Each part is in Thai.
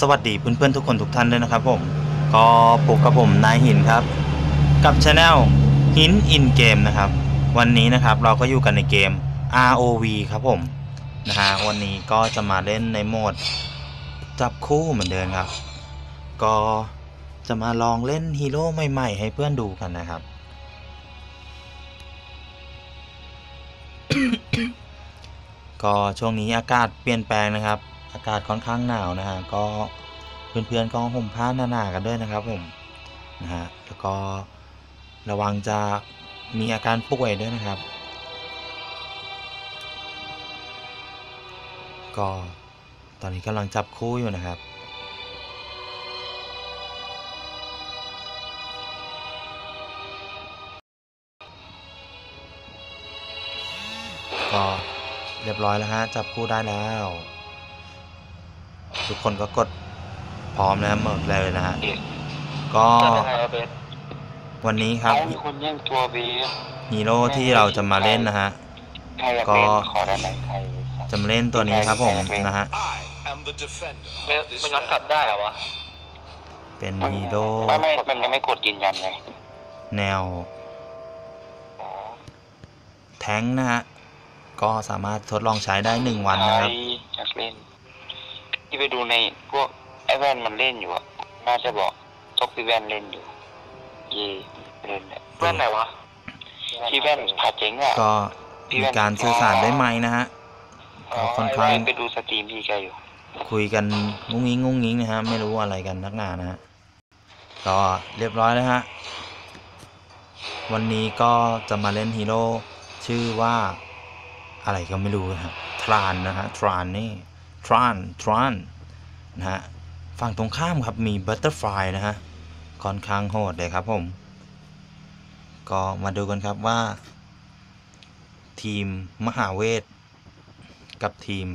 สวัสดีเพื่อนๆทุกคนทุกท่านด้วยนะครับผมก็ปลุกกับผมนายหินครับ กับช anel หินอินเกมนะครับ วันนี้นะครับเราก็อยู่กันในเกม ROV ครับผมนะฮะวันนี้ก็จะมาเล่นในโหมดจับคู่เหมือนเดิมครับ ก็จะมาลองเล่นฮีโร่ใหม่ๆ ให้เพื่อนดูกันนะครับก็ช่วงนี้อากาศเปลี่ยนแปลงนะครับ อากาศค่อนข้างหนาวนะฮะก็เพื่อนๆก็ห่มผ้าหนาๆกันด้วยนะครับผมนะฮะแล้วก็ระวังจะมีอาการป่วยด้วยนะครับ ก็ตอนนี้กำลังจับคู่อยู่นะครับก็เรียบร้อยแล้วฮะจับคู่ได้แล้ว ทุกคนก็กดพร้อมนะหมดเลยนะฮะก็จะยังไงอะเบสวันนี้ครับเอามีคนแย่งตัวเบสฮีโร่ที่เราจะมาเล่นนะฮะใครอะก็เบสขอได้ไหมใครจะมาเล่นตัวนี้ครับผมนะฮะ I am the defender. เบส of this มันย้อนกลับได้เหรอวะเป็นฮีโร่ไม่ไม่มันยังไม่กดยืนยันไงแนวอ๋อแท้งค์นะฮะก็สามารถทดลองใช้ได้หนึ่งวันนะครับ ที่ไปดูในพวกไอ้แว่นมันเล่นอยู่อะน่าจะบอกทกพี่แว่นเล่นอยู่เย่เล่นเนี่ยแว่นไหนวะพี่แว่นผาเจ๋งอะก็มีการสื่อสารด้วยไม้นะฮะก็ค่อนข้างไแว่ไปดูสตรีมพี่แกอยู่ คุยกันงุ้งงิ้งงุ้งงิ้งนะฮะไม่รู้อะไรกันนักหนานะฮะก็เรียบร้อยแล้วฮะวันนี้ก็จะมาเล่นฮีโร่ชื่อว่าอะไรก็ไม่รู้นะฮะทรานนะฮะทรานนี่ ทรานทรานนะฮะฝั่งตรงข้ามครับมีบัตเตอร์ฟลายนะฮะค่อนข้างโหดเลยครับผม ก็มาดูกันครับว่า ทีมมหาเวท กับทีม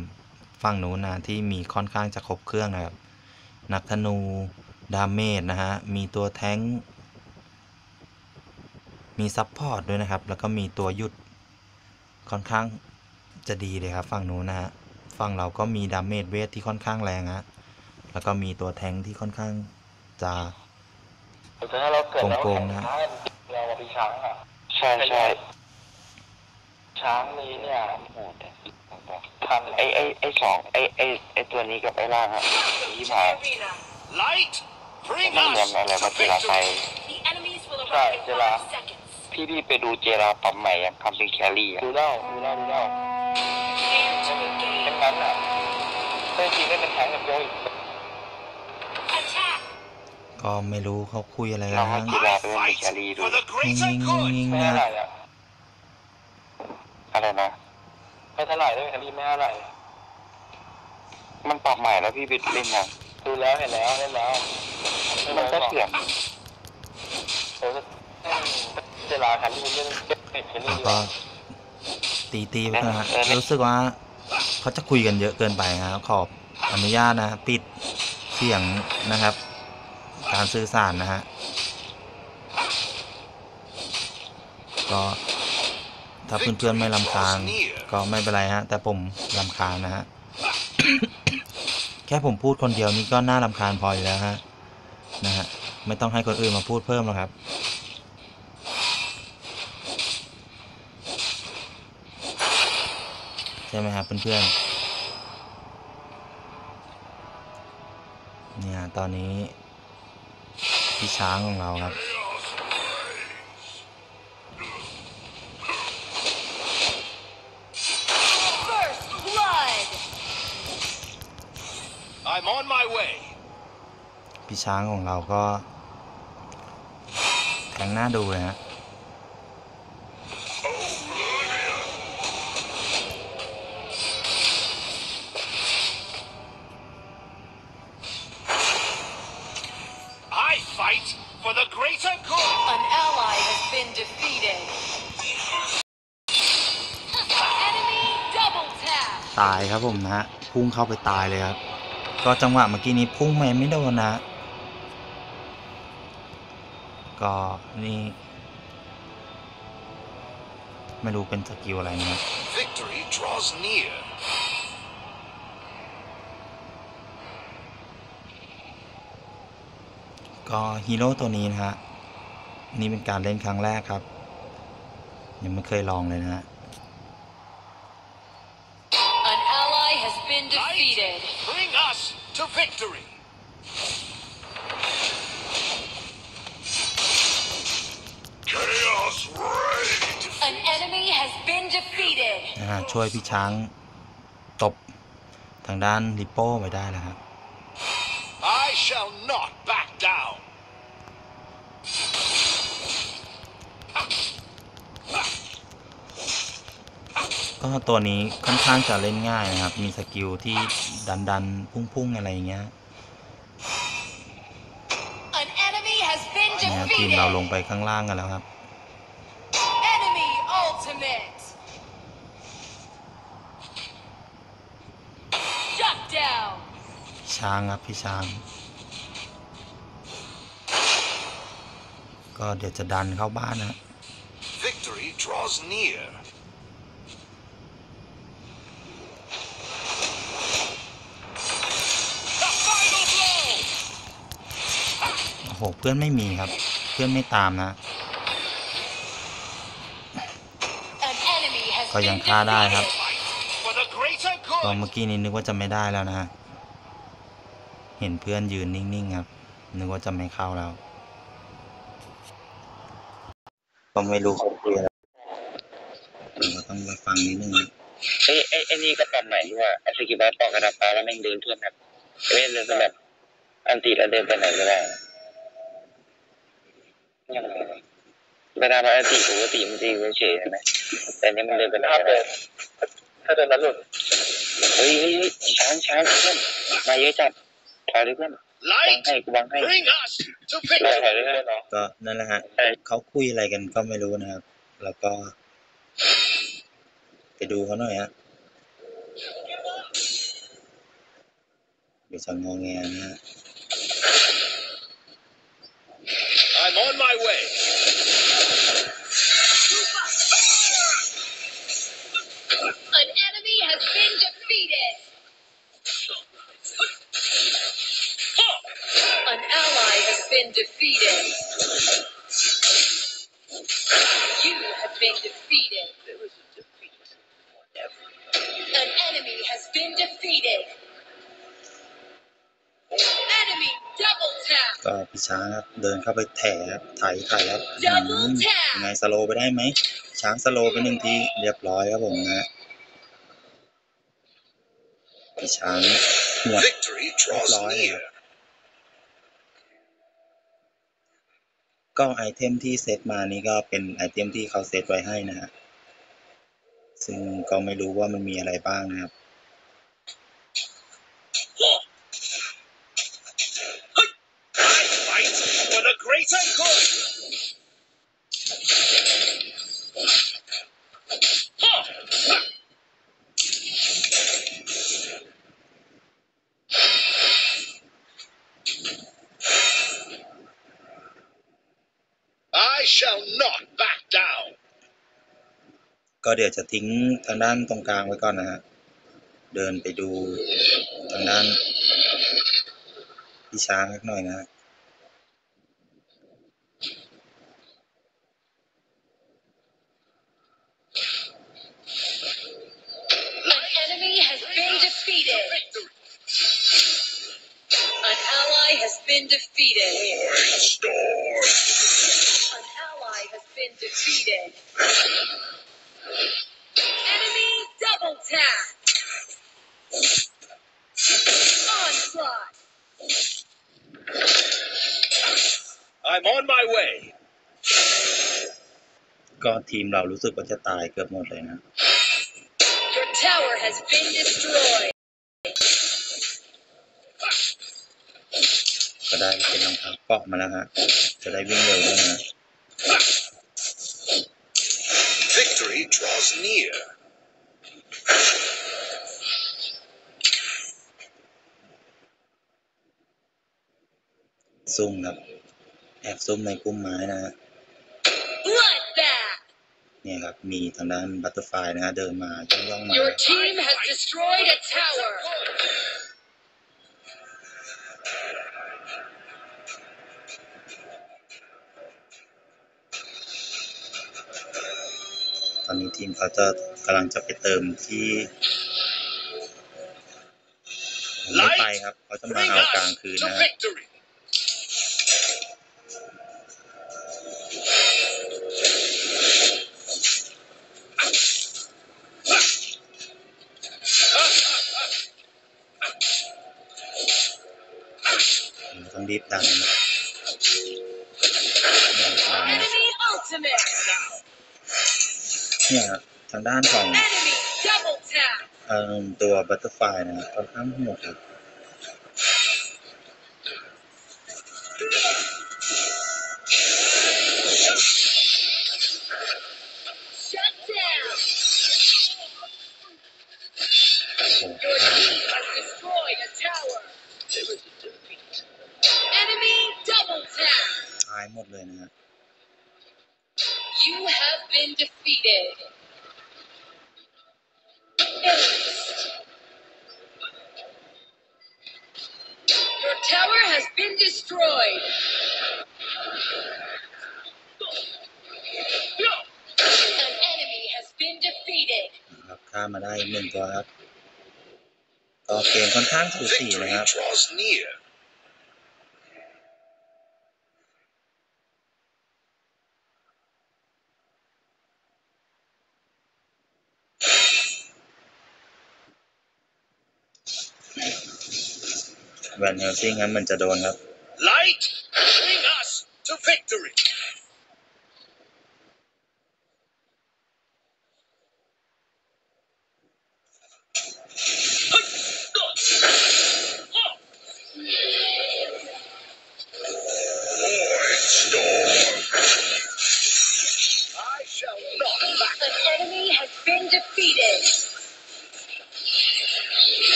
ฝั่งหนูนะที่มีค่อนข้างจะครบเครื่องนะครับ นักธนูดาเมจนะฮะ มีตัวแท้ง มีซัพพอร์ตด้วยนะครับ แล้วก็มีตัวหยุดค่อนข้างจะดีเลยครับฝั่งนู้นนะฮะ ฝั่งเราก็มีดาเมจเวทที่ค่อนข้างแรงฮะแล้วก็มีตัวแท้งค์ที่ค่อนข้างจะแต่ถ้าเราเกิดแล้วโกงๆนะเรามาพี่ช้างอะใช่ใช่ช้างนี้เนี่ยโหดทันไอไอไอสองไอไอไอตัวนี้กับไอล่างอะยี่หมาย Light, bring มันเรียน us อะไร to มาเจราไป victory. The enemies will Right, arrive in Jela. five seconds. พี่พี่ไปดูเจราปั๊มใหม่อะทำเป็นแครี่อะดูเล่าดูเล่าดูเล่า น engage. งั้นอะเคยจริงได้เป็นแทงกับโจอีก Attack! ก็ไม่รู้เขาคุยอะไรเรากันให้นะกีฬาไปเล่นเป็นแครี่ดู For the greater งง good. งไม่นะเท่าไหร่ฮะอะอะไรนะไม่เท่าไหร่ด้วยแครี่ไม่เท่าไหร่มันปรับใหม่แล้วพี่ไปเล่นยังดูแล้วเห็นแล้วเล่นแล้วมันก็เสื่อมเจราคันที่มันเล่นเป็นแครี่แล้วก็ตีตีไปนะฮะรู้สึกว่า เขาจะคุยกันเยอะเกินไปครับขอบอนุญาตนะปิดเสียงนะครับ การสื่อสารนะฮะก็ถ้าเพื่อนๆไม่ลำคาญก็ไม่เป็นไรฮะแต่ผมลำคาญนะฮะแค่ผมพูดคนเดียวนี่ก็น่าลำคาญพออยู่แล้วฮะนะฮะไม่ต้องให้คนอื่นมาพูดเพิ่มหรอกครับ ใช่ไหมครับเพื่อนๆเนี่ยตอนนี้พี่ช้างของเราครับ First blood! I'm on my way. พี่ช้างของเราก็แทงหน้าดูเลยฮะายครับผมนะฮะพุ่งเข้าไปตายเลยครับ ก็จังหวะเมื่อกี้นี้พุ่งไปไม่โดนนะ ก็นี่ไม่รู้เป็นสกิลอะไรนะครับ Victory draws near. ก็ฮีโร่ตัวนี้นะฮะ นี่เป็นการเล่นครั้งแรกครับ ยังไม่เคยลองเลยนะฮะ to victory. Chaos reign. An enemy has been defeated. นะฮะช่วยพี่ช้างตบทางด้านริปโป้ไว้ได้แล้วครับ I shall not back down. ก็ตัวนี้ค่อนข้างจะเล่นง่ายนะครับ มีสกิลที่ดันดันๆพุ่งๆอะไรอย่างเงี้ย An enemy has been เนี่ยทีมเราลง defeated. ไปข้างล่างกันแล้วครับ Enemy ultimate. Shut down. ช้างครับพี่ช้าง ก็เดี๋ยวจะดันเข้าบ้านนะ Victory draws near. โอ้โหเพื่อนไม่มีครับ เพื่อนไม่ตามนะ An enemy has ก็ยัง been ฆ่าได้ครับ defeated. Fight for the greater ตอน good. เมื่อกี้นี้นึกว่าจะไม่ได้แล้วนะฮะ เห็นเพื่อนยืนนิ่งๆครับ นึกว่าจะไม่เข้าแล้วก็ไม่รู้เขาคุยอะไรเราก็ต้องมาฟังนิดนึงนะไอ้ไอ้ไอ้นี่ก็ปรับใหม่ด้วยว่าไอ้สกิลบาสปอกกระดับฟ้าแล้วแม่งเดินทั่วแบบเว้นเลยแบบอันตีแล้วเดินไปไหนก็ได้ยังไงวะ เวลามันอันตีปกติมันจะอยู่เฉยๆใช่ไหมแต่อันนี่มันเดินไปไหนก็ได้ถ้าเดินแล้วหลุดเฮ้ยเฮ้ยเฮ้ยช้างช้างเพื่อนมาเยอะจัดถอยเลยเพื่อนบัง Light, ให้กูบังให้ bring us to ถอยถอย victory. เลยเพื่อนเนาะก็นั่นแหละฮะเขาคุยอะไรกันก็ไม่รู้นะครับ แล้วก็ ไปดูเขาหน่อยฮะเดี๋ยวจะงอแงนะฮะ on my way. An enemy has been defeated. An ally has been defeated. You have been defeated. An enemy has been defeated. Enemy. ก็พี่ช้างครับเดินเข้าไปแถครับไถไถครับอื Double ม tap ยังไงสโลว์ไปได้ไหม ช้างสโลว์ไปหนึ่งทีเรียบร้อยครับผมนะฮะพี่ช้างหวด Victory draws Apply. near. ก็ไอเทมที่เซตมานี่ก็เป็นไอเทมที่เขาเซตไว้ให้นะฮะซึ่งก็ไม่รู้ว่ามันมีอะไรบ้างนะครับ I fight for the greater good. I shall not back down. ก็เดี๋ยวจะทิ้งทางด้านตรงกลางไว้ก่อนนะฮะ เดินไปดูทางด้านพี่ช้างสักหน่อยนะฮะ my way. ก็ทีมเรารู้สึกว่าจะตายเกือบหมดเลยนะ Your tower has been destroyed. ก็ได้เป็นรองเท้าเกาะมาแล้วฮะ จะได้วิ่งเร็วด้วยนะฮะ Victory draws near. ซุ่มครับ แอบซุ่มในกุ้มไม้นะฮะเนี่ยครับ มีทางด้านบัตเตอร์ไฟนะฮะเดินมาจ้องย่องมาตอนนี้ทีมเขาจะกำลังจะไปเติมที่ไม่ไปครับ เขาจะมาเอากลางคืนนะฮะ รีบดันนะเนี่ยดัน Enemy ultimate. เนี่ยฮะทางด้านของ Enemy double tap. เอ่อตัวบัตเตอร์ไฟนะฮะค่อนข้างโหดครับ เกมค่อนข้างสูสี Victory นะครับ draws near. แวนเฮลซิงครับมันจะโดนครับ Light, bring us to victory.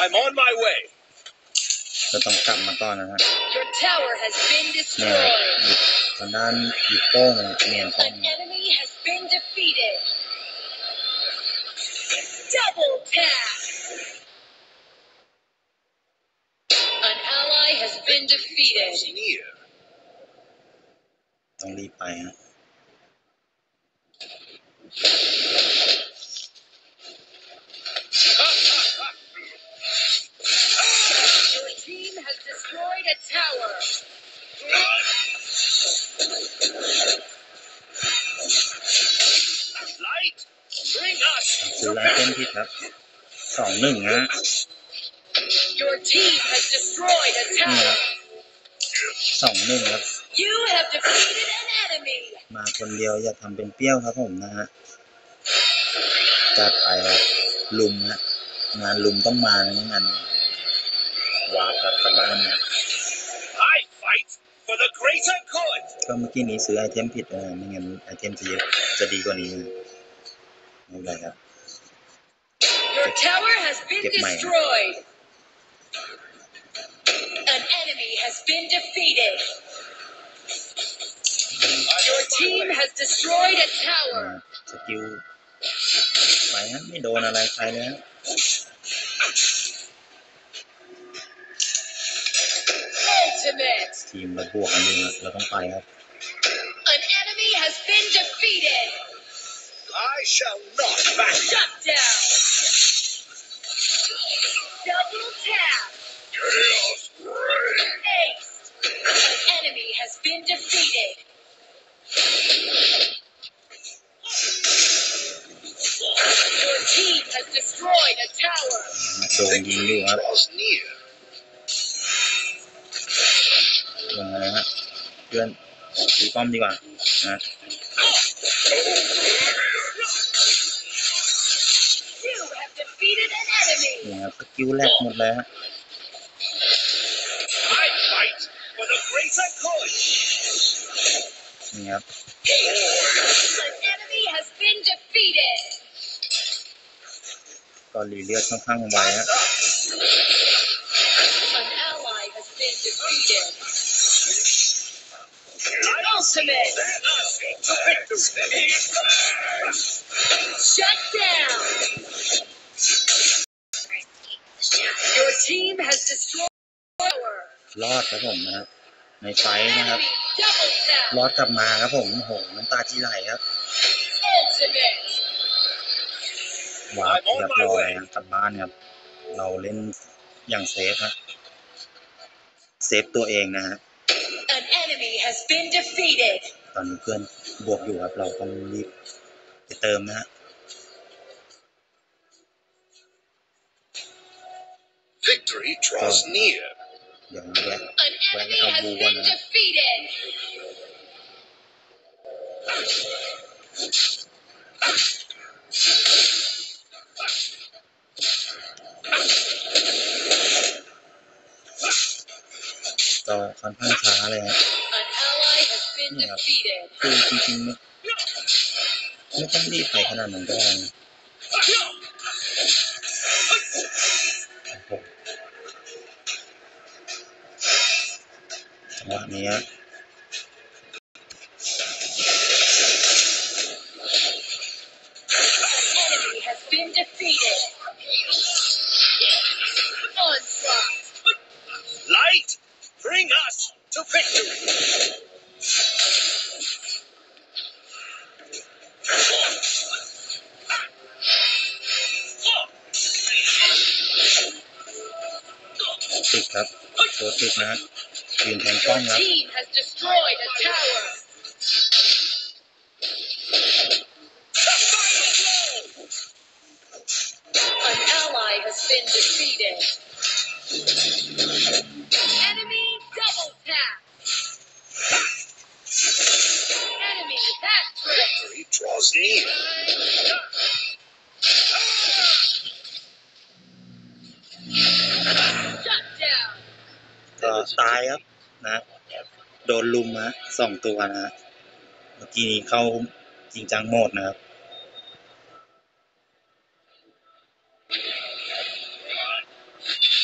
I'm on my way. ก็ต้องกลับมาก่อนนะฮะ Your tower has been เนี่ยครับ destroyed. หยิบทางด้านหยิบโป้งนะเนียนโป้ง An enemy has been defeated. Double tap. An ally has been defeated. Draws near. ต้องรีบไปฮะ has destroyed a tower. Light, bring us ซื้อ to ไลเทมผิดครับสองหนึ่งฮะ Your team has destroyed a นี่ครั tower. บสองหนึ่งครับ You have defeated an enemy. มาคนเดียวอย่าทำเป็นเปรี้ยวครับผมนะฮะจัดไปครับลุมฮะงานลุมต้องมานะงานนี้ วาร์ปครับกลับบ้านนะ I fight for the greater good. ก็เมื่อกี้นี้ซื้อไอเทมผิดนะไม่งั้นไอเทมจะเยอะจะดีกว่านี้นะไม่เป็นไรครับ Your tower has been Get my- destroyed. An enemy has been defeated. Your team has destroyed a อ่า tower. สกิลไปฮะไม่โดนอะไรใครเลยฮะ ทีมเราบวกกันอยู่นะเราต้องไปครับ An enemy has been defeated. I shall not back. Shut down. Double tap. Chaos reign. Ace. An enemy has been defeated. Your team has destroyed a tower. โดนยิงอยู่ครับ Draws near. เพื่อนตีป้อมดีกว่านะนี่ครับก็คิวแรกหมดแล้วนี่ครับตอนรีเลือดค่อนข้างไวฮะ An ally. Ultimate. Shut down. Your team has destroyed power. รอดครับผมนะครับ ในไฟท์นะครับลรอดกลับมาครับผมโหน้ำตาจีไหลครับหวาร์ปเรียบร้อยครับกลับบ้านครับ เราเล่นอย่างเซฟครับเซฟตัวเองนะฮะ has been defeated. ตอนนี้เพื่อนบวกอยู่ครับ เราต้องรีบไปเติมนะฮะ Victory draws near. เดี๋ยวแวะ An Well, enemy I'll has move been on. defeated. ก็ค่อนข้างช้าเลยฮะ An ally has been Yeah. defeated. คือจริงๆไม่ไม่ต้องรีบไปขนาดนั้นก็ได้นะโอ้โหจังหวะนี้ ครับตัวติดนะฮะยืนแทงป้ Your อมครับ team has destroyed a tower. An นลุมฮะสองตัวนะฮะเมื่อกี้นี้เข้าจริงจังโหมดนะครับ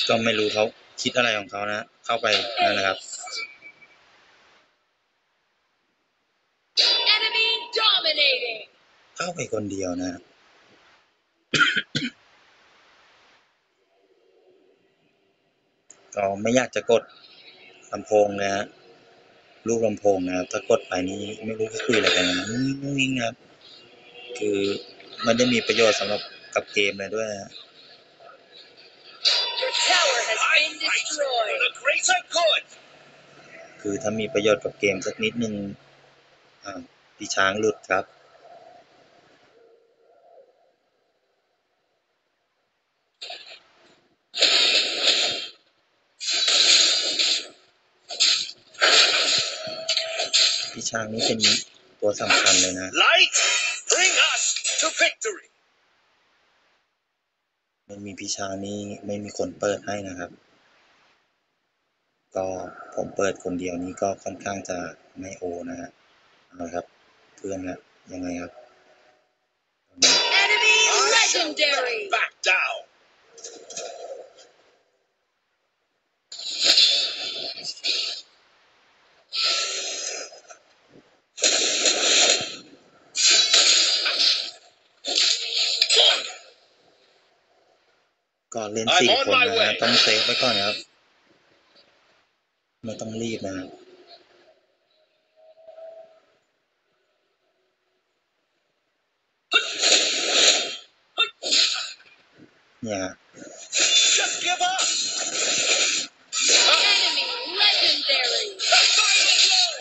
ก็ไม่รู้เขาคิดอะไรของเขานะ เข้าไปนั่นนะครับ Enemy dominating. เข้าไปคนเดียวนะก็ไม่อยากจะกดลำโพงนะฮะ ลูกลำโพงนะครับ ถ้ากดไปนี้ไม่รู้จะคุยอะไรกันนะงุ้งงิ้งนะครับ คือไม่ได้มีประโยชน์สำหรับกับเกมเลยด้วยนะ Your tower has I been fight for destroyed. the greater good. คือถ้ามีประโยชน์กับเกมสักนิดนึงอ่าพี่ช้างหลุดครับ ช้างนี่เป็นตัวสำคัญเลยนะ Light, bring us to victory. ไม่มีพี่ช้างนี่ไม่มีคนเปิดให้นะครับ ก็ผมเปิดคนเดียวนี้ก็ค่อนข้างจะไม่โอนะฮะเอาละครับ เพื่อนครับยังไงครับ Enemy I shall legendary. not back down. ก็เล่น I'm สี่ on คน my นะ way ฮะต้องเซฟไว้ก่อนนะครับไม่ต้องรีบนะครับเนี่ยฮะ Just give up. Enemy legendary. The final blow.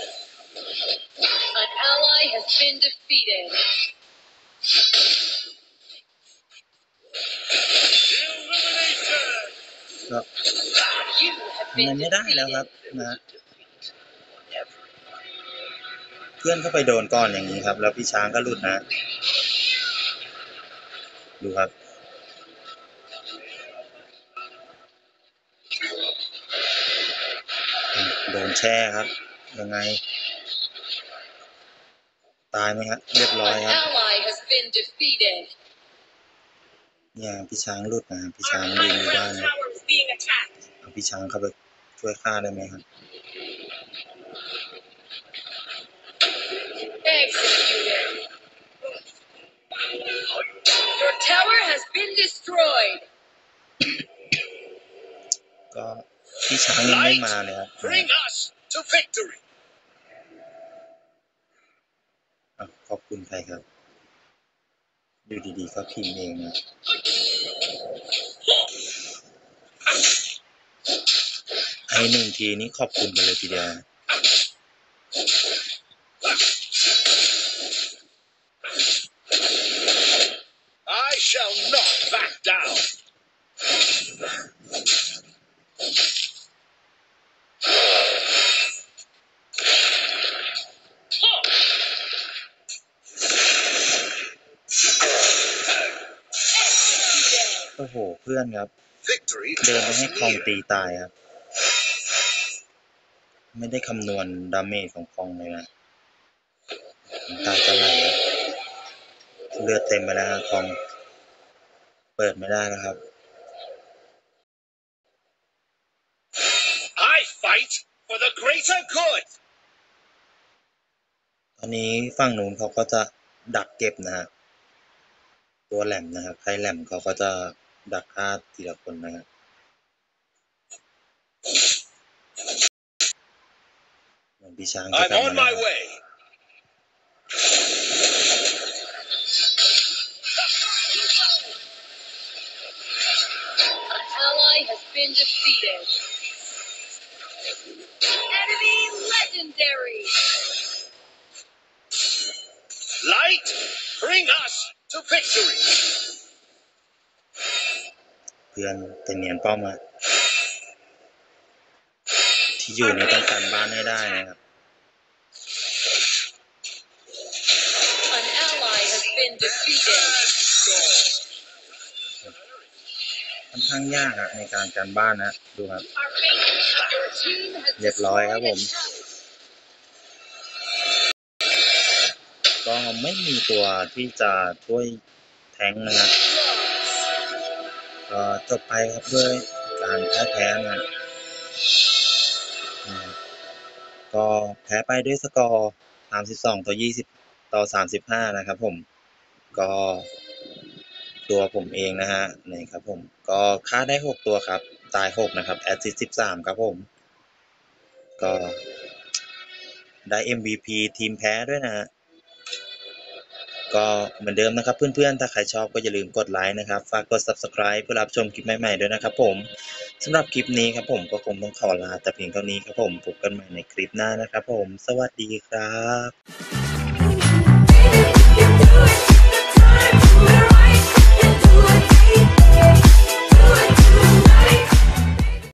An ally has been defeated. Illumination. ก็ You have ทำอะไร been ไม่ได้แล้วครับ defeated. นะฮะเพื่อนเข้าไปโดนก่อนอย่างนี้ครับ แล้วพี่ช้างก็หลุดนะ ดูครับโดนแช่ครับ ยังไง ตายไหมครับเรียบร้อย An ครับ ally has been defeated. เนี่ยพี่ช้างหลุดนะพี่ช้างยืนอยู่บ้านนะ tower is being attacked. เอาพี่ช้างเข้าไปช่วยฆ่าได้ไหมครับ Executed. Your tower has been destroyed. ก็พี่ช้างยังไม่มาเลยครับ Bring us to victory. อะขอบคุณใครครับดูดีๆก็พิมพ์เองนะ ไอหนึ่งทีนี้ขอบคุณกันเลยทีเดียวนะ I shall not back down. โอ้โห เพื่อนครับ Victory เดินไป draws ให้คลอง near. ตีตายครับ ไม่ได้คำนวณดาเมจของคลองเลยนะน้ำตาจะไหลครับเลือดเต็มไปแล้วครับคลอง เปิดไม่ได้แล้วครับ I fight for the greater good. ตอนนี้ฝั่งนู้นเขาก็จะดักเก็บนะฮะตัวแหลมนะครับใครแหลมเขาก็จะดักฆ่าทีละคนนะครับ เหมือนพี่ช้างจะ I'm กลับ on มาแล้ว my ครับ way. An ally has been defeated. Enemy legendary. Light, bring us to victory. เพื่อนแต่เนียนป้อมอะ ที่อยู่นี่ต้องการบ้านให้ได้นะครับ An ally has been defeated. ค่อนข้างยากอะในการการบ้านนะดูครับ your team has เรียบร้อยครับผม ก็ไม่มีตัวที่จะช่วยแทงนะครับก็จบไปครับด้วยการแพ้แพ้นะอื ก็แพ้ไปด้วยสกอร์ 32 ต่อ 20 ต่อ 35 นะครับผม ก็ตัวผมเองนะฮะนี่ครับผม ก็ฆ่าได้ 6 ตัวครับ ตาย 6 นะครับ แอดซิส13 ครับผม ก็ได้ MVP ทีมแพ้ด้วยนะฮะ ก็เหมือนเดิมนะครับ เพื่อนๆ ถ้าใครชอบก็อย่าลืมกดไลค์นะครับ ฝากกด subscribe เพื่อรับชมคลิปใหม่ๆ ด้วยนะครับผมสำหรับคลิปนี้ครับผมก็คงต้องขอลาแต่เพียงเท่านี้ครับผมพบกันใหม่ในคลิปหน้านะครับผม สวัสดีครับ